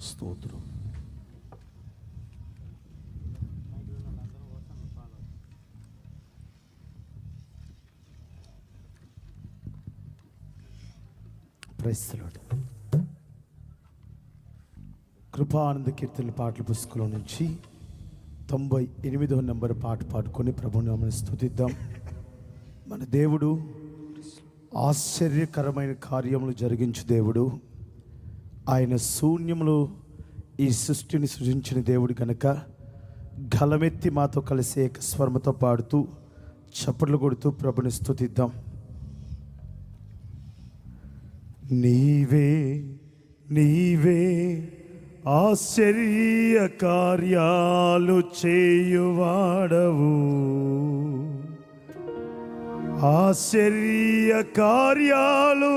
స్తోత్రం. ప్రైస్తలాడు కృపానంద కీర్తన పాటల పుస్తకంలో నుంచి తొంభై ఎనిమిదవ నెంబర్ పాట పాడుకొని ప్రభునామని స్థుతిద్దాం మన దేవుడు ఆశ్చర్యకరమైన కార్యములు జరిగించు దేవుడు. ఆయన శూన్యంలో ఈ సృష్టిని సృజించిన దేవుడు కనుక గలమెత్తి మాతో కలిసి ఏక స్వర్మతో పాడుతూ చప్పట్లు కొడుతూ ప్రభుని స్థుతిద్దాం నీవే నీవే ఆశ్చర్య కార్యాలు చేయువాడవు. ఆశ్చర్య కార్యాలు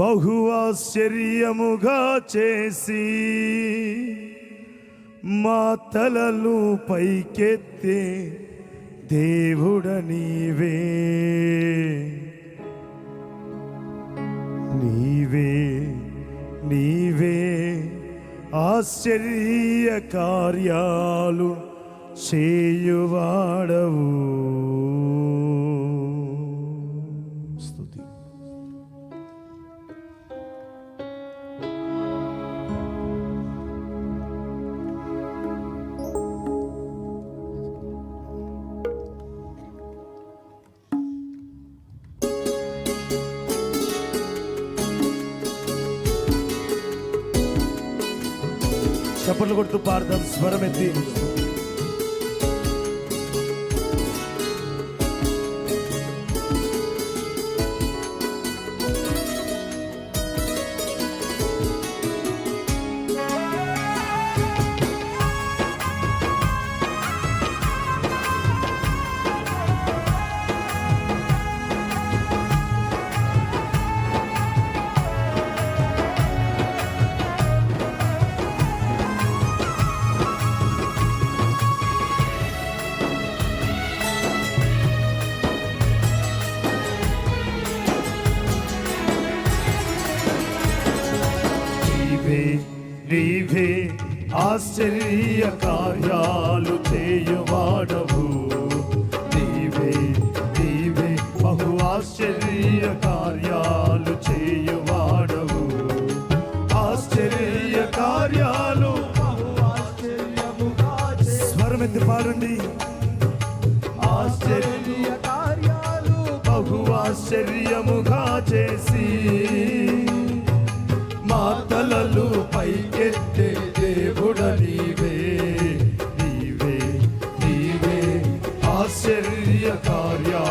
బహు ఆశ్చర్యముగా చేసి మా తలలు పైకెత్తే దేవుడ నీవే నీవే నీవే ఆశ్చర్య కార్యాలు చేయువాడవు. చప్పట్లు కొడుతూ పాడదాం స్వరం ఎత్తి నీవే ఆశ్చర్య కార్యాలు చేయువాడవు. నీవే నీవే బహు ఆశ్చర్య కార్యాలు చేయువాడవు. ఆశ్చర్య కార్యాలు స్వరమెత్తి పాడండి? ఆశ్చర్య కార్యాలు బహు ఆశ్చర్యముగా చేసి పైకెత్తే దేవుడ నీవే నీవే నీవే. ఆశ్చర్య కార్యా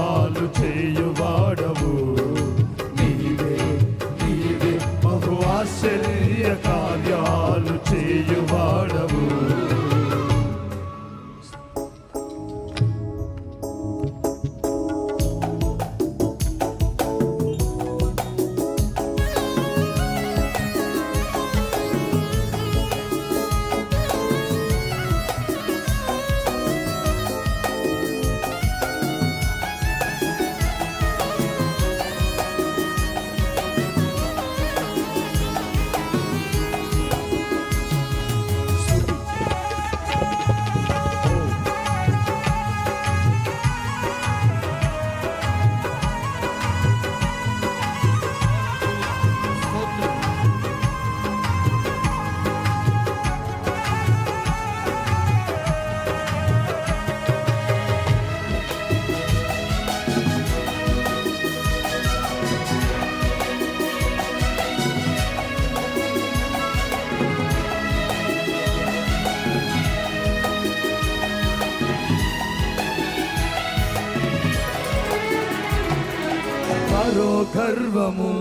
గర్వము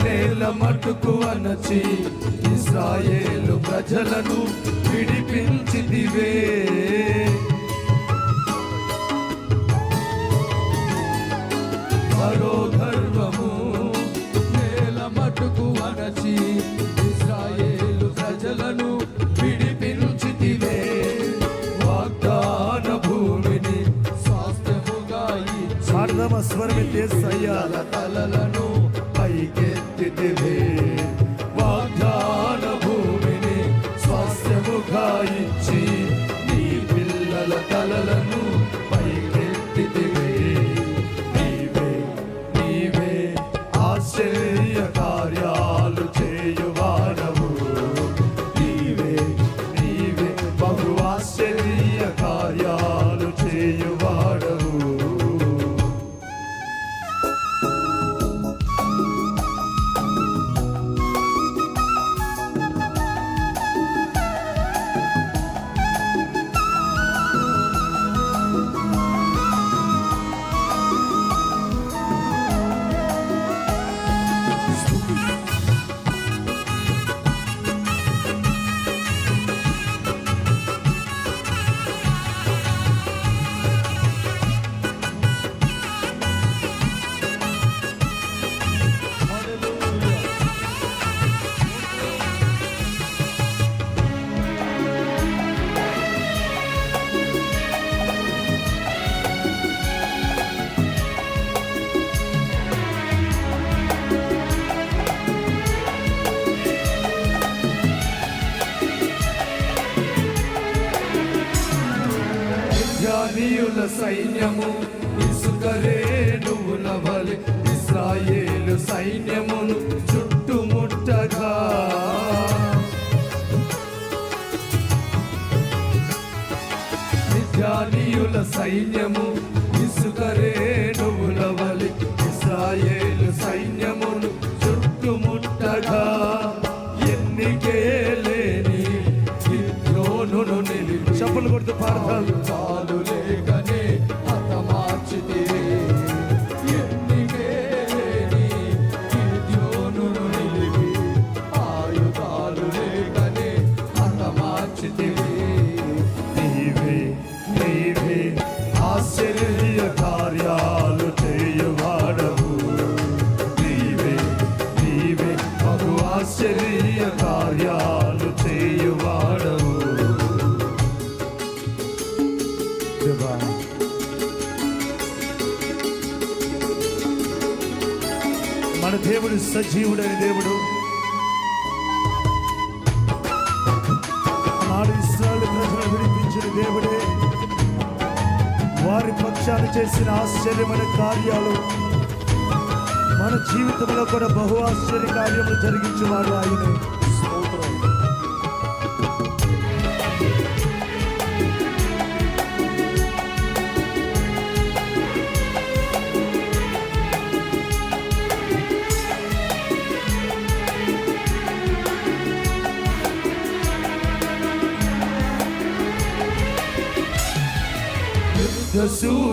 నేల మటుకు అనచి ఇస్రాయేలు ప్రజలను విడిపించిదివే ఏసయ్యాల తలలను పైకెత్తితివే వాగ్దాన భూమిని స్వాస్థ్యముగా ఇచ్చి నీ పిల్లల తలలను మిథ్యానీయుల సైన్యము ఇసుకరే నువ్వు నవలి. ఇస్రాయేలు సైన్యమును చుట్టుముట్టగా. మిథ్యానీయుల సైన్యము ఇసుకరే నువ్వు నవలి. ఇస్రాయేలు సైన్యమును చుట్టుముట్టగా. ఎన్నికే లేని గిద్యోనును నిలిపి. చప్పులు కొడుతూ పాడతాను మన దేవుడు సజీవుడైన దేవుడు. నాడు ఇస్రాయల్ విడిపించిన దేవుడే. వారి పక్షాన చేసిన ఆశ్చర్యమైన కార్యాలు మన జీవితంలో కూడా బహు ఆశ్చర్య కార్యములు జరిగించేవాడు ఆయనే.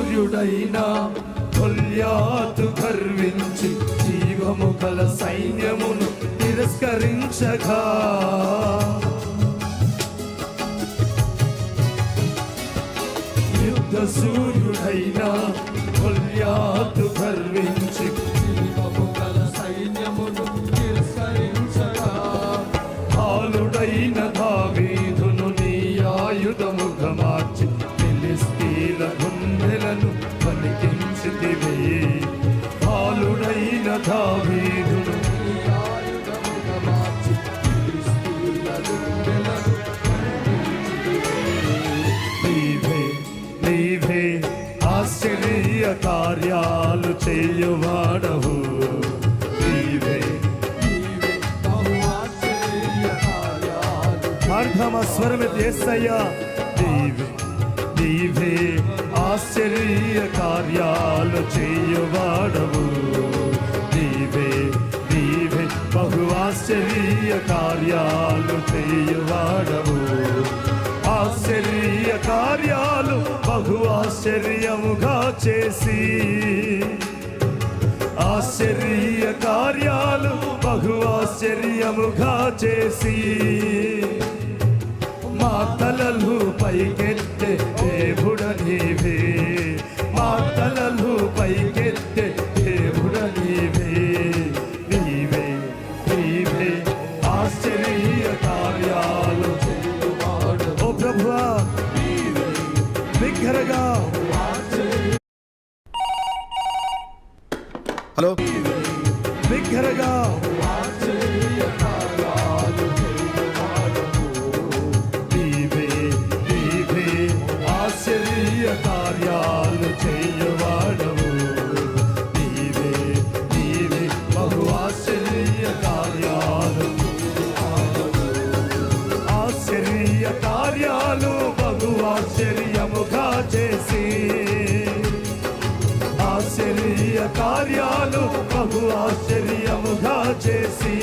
సూర్యుడైనా కొల్యాతు గర్వించి జీవము గల సైన్యమును తిరస్కరించగా. యుద్ధ సూర్యుడైనా కొల్యాతు గర్వించి జీవము గల సైన్యమును తిరస్కరించగా. బాలుడైన దావీదును నీవే ఆశ్చర్య కార్యాలు చేయువాడవు. నీవే అర్థమ బహు ఆశ్చర్య నీవే నీవే ఆశ్చర్య కార్యాలు చేయువాడవు. నీవే నీవే బహు ఆశ్చర్య కార్యాలు చేయువాడవు. ఆశ్చర్యముగా చేసి ఆశ్చర్య కార్యాలు బహు ఆశ్చర్యముగా చేసి మా తలలు పైకి హలో. బిగ్గరగా కార్యాలు చేయవాడవు. నీవే నీవే బహు ఆశ్చర్య కార్యాలు ఆశ్చర్య కార్యాలు బహు ఆశ్చర్యముగా చేసి కార్యాలు బహు ఆశ్చర్యముగా చేసి